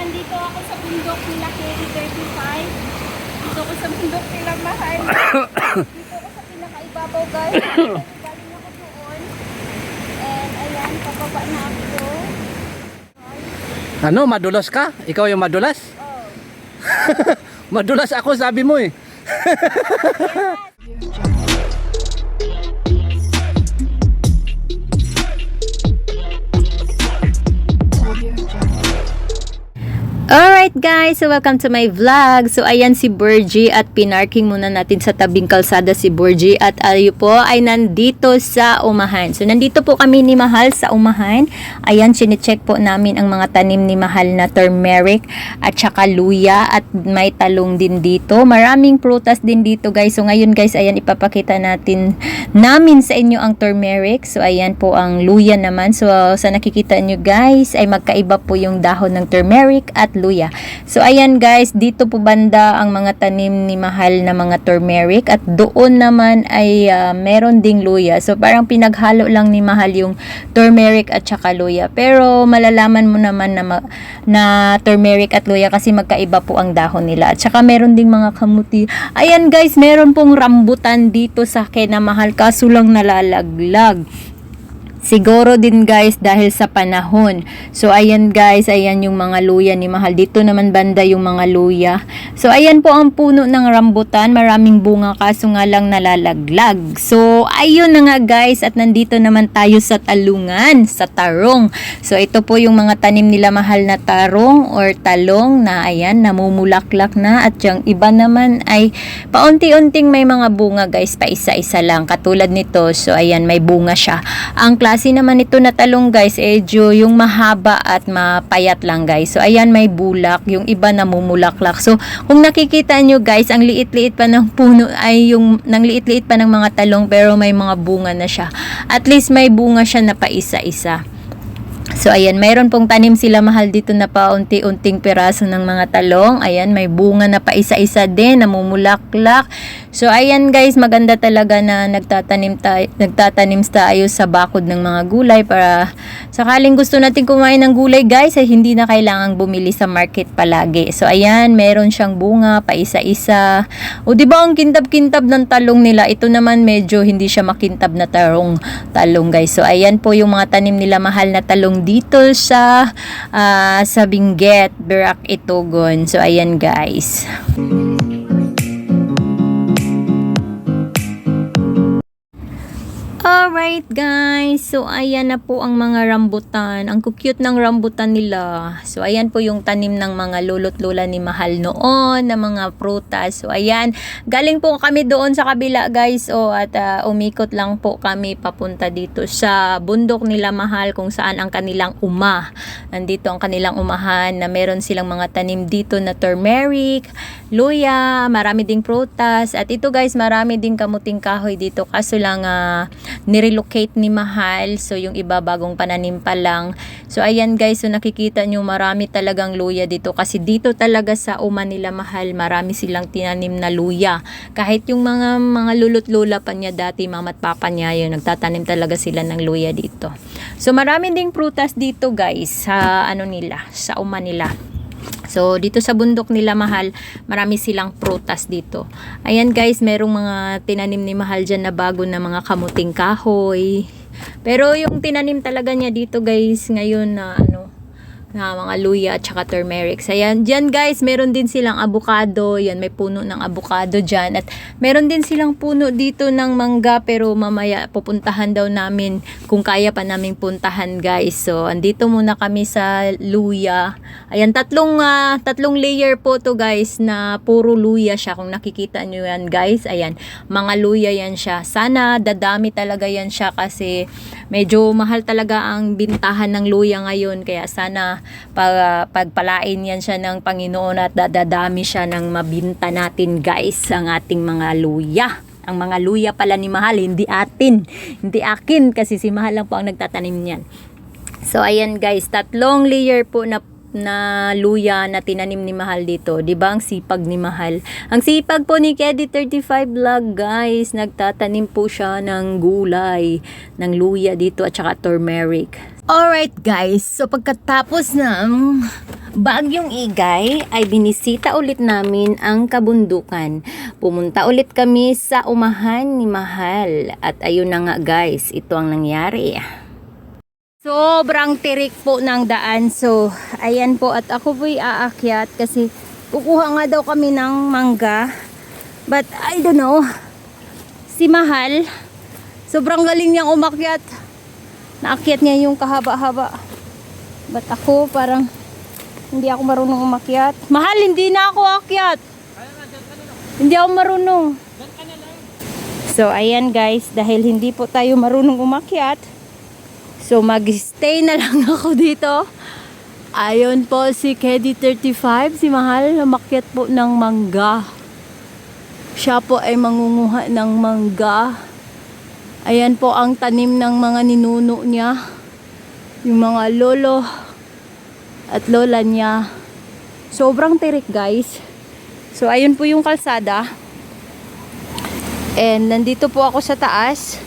andito ako sa bundok nila Kelly 35. Dito ako sa bundok nila Mahal. dito ako sa pinakaibabaw guys. Galing ako doon. And ayan, pababa na ako. Ano, madulas ka? Ikaw yung madulas? Oh. Madulas ako sabi mo eh. guys, so welcome to my vlog. So ayan si Burgie at pinarking muna natin sa tabing kalsada si Burgie at ayo po ay nandito sa Umahan. So nandito po kami ni Mahal sa Umahan. Ayan, chinecheck po namin ang mga tanim ni Mahal na turmeric at saka luya at may talong din dito. Maraming prutas din dito guys. So ngayon guys, ayan ipapakita natin namin sa inyo ang turmeric. So ayan po ang luya naman. So sa nakikita nyo guys ay magkaiba po yung dahon ng turmeric at luya. So ayan guys, dito po banda ang mga tanim ni Mahal na mga turmeric at doon naman ay ah, meron ding luya. So parang pinaghalo lang ni Mahal yung turmeric at saka luya. Pero malalaman mo naman na, ma- na turmeric at luya kasi magkaiba po ang dahon nila. At saka meron ding mga kamuti. Ayan guys, meron pong rambutan dito sa kinamahal kaso lang nalalaglag. Siguro din guys dahil sa panahon. So ayan guys, ayan yung mga luya ni Mahal. Dito naman banda yung mga luya. So ayan po ang puno ng rambutan. Maraming bunga kaso nga lang nalalaglag. So ayun na nga guys at nandito naman tayo sa talungan, sa tarong. So ito po yung mga tanim nila Mahal na tarong or talong na ayan namumulaklak na at yung iba naman ay paunti-unting may mga bunga guys pa isa-isa lang katulad nito. So ayan may bunga siya. Ang klase naman nito na talong guys, edyo yung mahaba at mapayat lang guys. So ayan may bulak, yung iba namumulaklak. So kung nakikita nyo guys, ang liit-liit pa ng puno ay yung nang liit-liit pa ng mga talong pero may mga bunga na siya. At least may bunga siya na pa isa-isa. So ayan, mayroon pong tanim sila mahal dito na paunti-unting piraso ng mga talong. Ayan, may bunga na pa isa-isa din, namumulaklak. So ayan guys, maganda talaga na nagtatanim tayo, nagtatanim tayo sa bakod ng mga gulay para sakaling gusto natin kumain ng gulay guys, ay hindi na kailangang bumili sa market palagi. So ayan, meron siyang bunga pa isa-isa. O di ba ang kintab-kintab ng talong nila? Ito naman medyo hindi siya makintab na tarong talong guys. So ayan po yung mga tanim nila mahal na talong dito sa ah, sa Benguet, Berak Itogon. So ayan guys. a Alright guys, so ayan na po ang mga rambutan. Ang cute ng rambutan nila. So ayan po yung tanim ng mga lolo't lola ni Mahal noon, na mga prutas. So ayan, galing po kami doon sa kabila guys. O at ah, umikot lang po kami papunta dito sa bundok nila Mahal kung saan ang kanilang uma. Nandito ang kanilang umahan na meron silang mga tanim dito na turmeric, luya, marami ding prutas. At ito guys, marami ding kamuting kahoy dito. Kaso lang ah, nirelocate ni Mahal. So, yung iba bagong pananim pa lang. So, ayan guys. So, nakikita nyo marami talagang luya dito. Kasi dito talaga sa uma nila Mahal, marami silang tinanim na luya. Kahit yung mga mga lulot lola pa niya dati, mama't papa niya, yun, nagtatanim talaga sila ng luya dito. So, marami ding prutas dito guys sa ano nila, sa uma nila. So, dito sa bundok nila Mahal, marami silang prutas dito. Ayan guys, merong mga tinanim ni Mahal dyan na bago na mga kamuting kahoy. Pero yung tinanim talaga niya dito guys, ngayon na ano, na mga luya at saka turmeric. Ayan, dyan guys, meron din silang avocado. Yan, may puno ng avocado dyan. At meron din silang puno dito ng mangga. Pero mamaya pupuntahan daw namin kung kaya pa naming puntahan guys. So, andito muna kami sa luya. Ayan, tatlong, ah, tatlong layer po to guys na puro luya siya. Kung nakikita nyo yan guys, ayan, mga luya yan siya. Sana dadami talaga yan siya kasi medyo mahal talaga ang bintahan ng luya ngayon. Kaya sana pag, pagpalain yan siya ng Panginoon at dadadami siya ng mabinta natin guys ang ating mga luya. Ang mga luya pala ni Mahal, hindi atin. Hindi akin kasi si Mahal lang po ang nagtatanim niyan. So ayan guys, tatlong layer po na na luya na tinanim ni Mahal dito. 'Di ba ang sipag ni Mahal? Ang sipag po ni Kedi 35 vlog, guys. Nagtatanim po siya ng gulay, ng luya dito at saka turmeric. Alright guys, so pagkatapos ng Bagyong Igay ay binisita ulit namin ang kabundukan. Pumunta ulit kami sa umahan ni Mahal. At ayun na nga guys, ito ang nangyari. Sobrang tirik po ng daan. So, ayan po. At ako po'y aakyat kasi kukuha nga daw kami ng mangga. But, I don't know. Si Mahal, sobrang galing niyang umakyat. Naakyat niya yung kahaba-haba. But ako, parang hindi ako marunong umakyat. Mahal, hindi na ako akyat. Hindi ako marunong. So, ayan guys, dahil hindi po tayo marunong umakyat, so mag-stay na lang ako dito. Ayun po si KD35, si Mahal, umakyat po ng mangga. Siya po ay mangunguha ng mangga. Ayan po ang tanim ng mga ninuno niya. Yung mga lolo at lola niya. Sobrang tirik guys. So ayun po yung kalsada. And nandito po ako sa taas.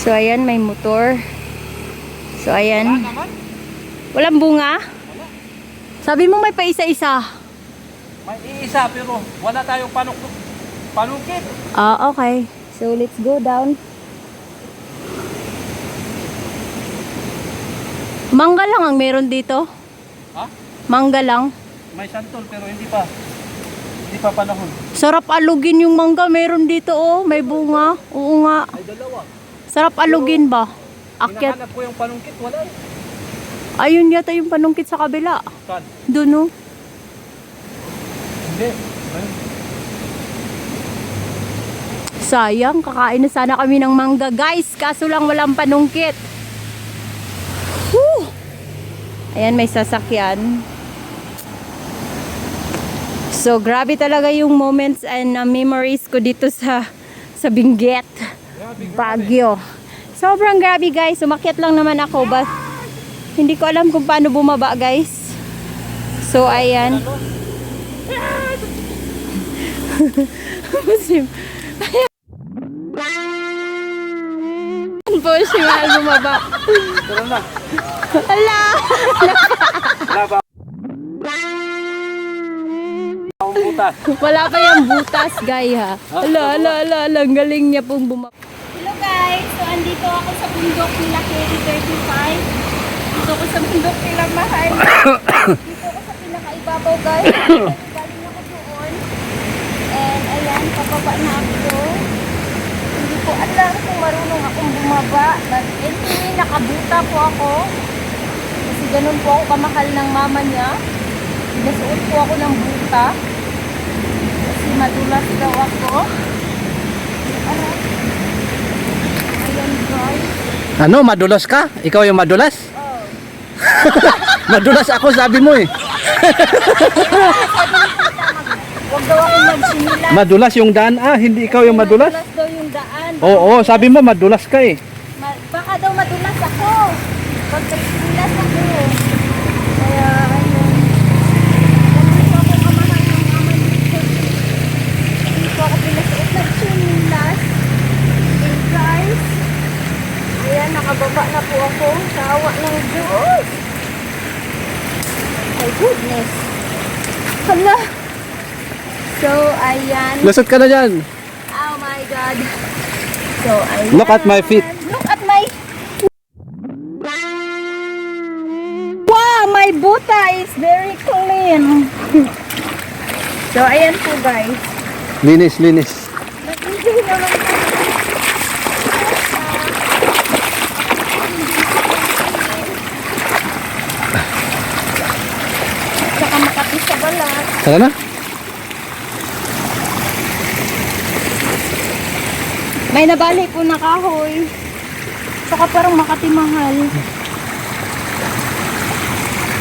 So ayan may motor. So ayan. Walang bunga? Sabi mo may paisa-isa. May iisa pero wala tayong panuk panukit. Ah, okay. So let's go down. Mangga lang ang meron dito. Ha? Mangga lang. May santol pero hindi pa. Hindi pa panahon. Sarap alugin yung mangga meron dito oh, may bunga. Oo nga. Ay dalawa. Sarap alugin ba? Akyat. Hinahanap ko yung panungkit, wala eh. Ayun yata yung panungkit sa kabila. Saan? Doon oh. Hindi. Ayun. Sayang, kakain na sana kami ng mangga guys. Kaso lang walang panungkit. Ayan, may sasakyan. So, grabe talaga yung moments and uh, memories ko dito sa sa Benguet, Baguio. Sobrang grabe guys. Umakyat lang naman ako. But, hindi ko alam kung paano bumaba guys. So, ayan. Muslim. Po si Mahal bumaba. Tara na. Hala! Wala? Ang butas. Wala pa yung butas, guy ha. Ala, ala, ala, ala. Ang galing niya pong bumaba. Hello guys! So, andito ako sa bundok nila KD35. Dito ko sa bundok nila Mahal. Dito ako sa pinakaibabaw guys. Galing ako doon. And ayan, pababa na ako. Hindi ko alam kung marunong akong bumaba. But anyway, nakabuta po ako. Kasi ganun po ako kamahal ng mama niya. Nasuot po ako ng buta. Kasi madulas daw ako. Aray. Ayan guys. Ano, madulas ka? Ikaw yung madulas? Oh. madulas ako, sabi mo eh. Madulas yung daan. Ah, hindi ikaw yung madulas? Madulas daan. Oo, sabi mo madulas ka eh. Ma- baka daw madulas ako. Pag nagsinilas ako. Kaya ano. Ganun po ako kamahal ng mama dito. Po ako pinasuot ng sinilas. Okay guys. Ayan, nakababa na po ako. Sa awa ng Diyos. My goodness. Hala. So, ayan. Lusot ka na dyan. Oh my God. So, ayan. Look at my feet. Look at my... Wow, my buta is very clean. So, ayan po guys. Linis, linis. Nag-enjoy naman po. Saka makati sa balat. Tara na. May nabali po na kahoy. Saka parang makatimahal.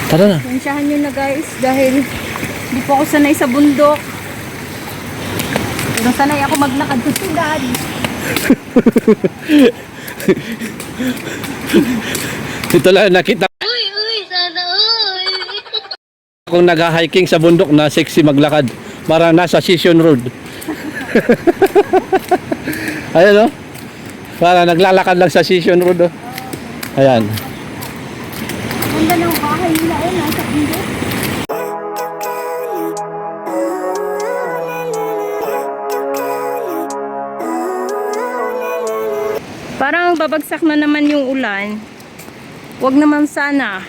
Tara na. Pensyahan nyo na guys dahil hindi po ako sanay sa bundok. Pero sanay ako maglakad sa sudad. Ito lang nakita. Uy, uy, sana uy. Kung nag-hiking sa bundok na sexy maglakad. Parang nasa Session Road. Ayan o. Oh. Para naglalakad lang sa Session Road. Oh. Ayan. Ganda ng bahay nila eh. Nasa India. Parang babagsak na naman yung ulan. Wag naman sana.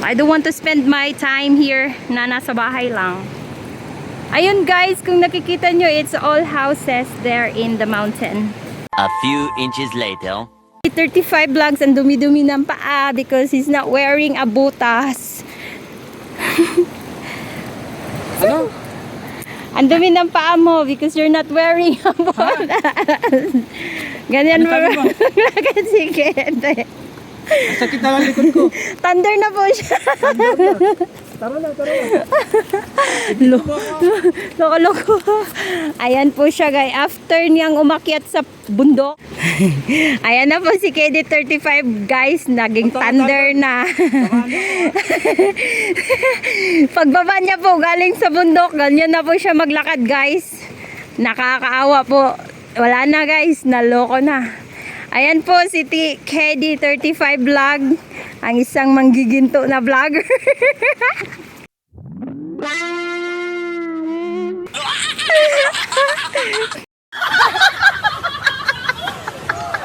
I don't want to spend my time here na nasa bahay lang. Ayun guys, kung nakikita nyo, it's all houses there in the mountain. A few inches later. 35 vlogs ang dumi-dumi ng paa because he's not wearing a butas. Ano? Ang dumi ng paa mo because you're not wearing a butas. Ganyan mo. Ano sabi Kasi kete. Ang sakit na lang likod ko. Thunder na po siya. Tara na, tara na. Loko-loko. Ayan po siya guys. After niyang umakyat sa bundok. Ayan na po si KD35 guys. Naging thunder na. Pagbaba niya po galing sa bundok. Ganyan na po siya maglakad guys. Nakakaawa po. Wala na guys. Naloko na. Ayan po si T- KD35 vlog. Ang isang manggiginto na vlogger.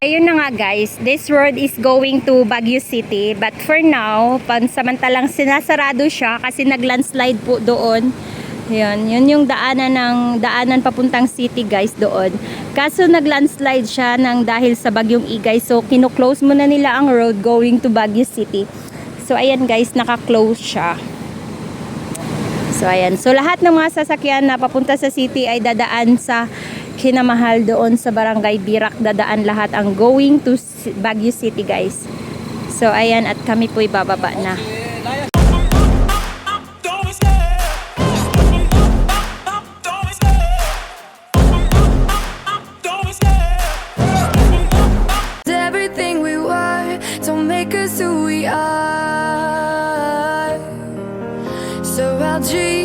Ayun na nga guys, this road is going to Baguio City but for now, pansamantalang sinasarado siya kasi naglandslide po doon. Yun, yun yung daanan ng daanan papuntang city guys doon. Kaso naglandslide siya ng dahil sa bagyong Igay so kino-close muna nila ang road going to Baguio City. So ayan guys, naka-close siya. So ayan, so lahat ng mga sasakyan na papunta sa city ay dadaan sa kinamahal doon sa barangay Birak dadaan lahat ang going to Baguio City guys. So ayan at kami po'y bababa na. Make us who we are. So I'll dream